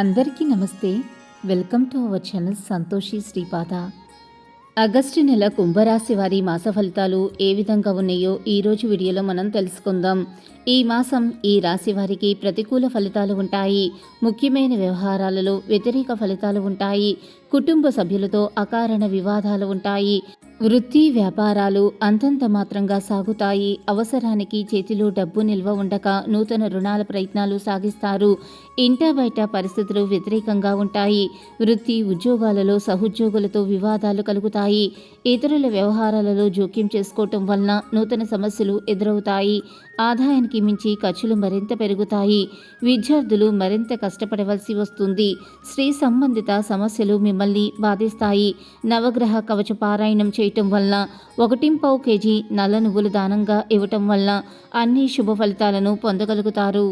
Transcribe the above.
అందరికీ నమస్తే. Welcome to our channel Santoshi Sripada. August నెల కుంభరాశి వారి మాస ఫలితాలు ఏ విధంగా ఉన్నాయో ఈరోజు వీడియోలో మనం తెలుసుకుందాం. ఈ మాసం ఈ రాశి వారికి ప్రతికూల ఫలితాలు ఉంటాయి. ముఖ్యమైన వ్యవహారాలలో వ్యతిరేక ఫలితాలు ఉంటాయి. కుటుంబ సభ్యులతో అకారణ వివాదాలు ఉంటాయి. వృత్తి వ్యాపారాలు అంతంత మాత్రంగా సాగుతాయి. అవసరానికి చేతిలో డబ్బు నిల్వ ఉండక నూతన రుణాల ప్రయత్నాలు సాగిస్తారు. ఇంట బయట పరిస్థితులు వ్యతిరేకంగా ఉంటాయి. వృత్తి ఉద్యోగాలలో సహోద్యోగులతో వివాదాలు కలుగుతాయి. ఇతరుల వ్యవహారాలలో జోక్యం చేసుకోవటం వలన నూతన సమస్యలు ఎదురవుతాయి. ఆదాయానికి మించి ఖర్చులు మరింత పెరుగుతాయి. విద్యార్థులు మరింత కష్టపడవలసి వస్తుంది. స్త్రీ సంబంధిత సమస్యలు మిమ్మల్ని బాధిస్తాయి. నవగ్రహ కవచ పారాయణం చేయటం వలన ఒకటింపావు కేజీ నల్ల నువ్వులు దానంగా ఇవ్వటం వలన అన్ని శుభ ఫలితాలను పొందగలుగుతారు.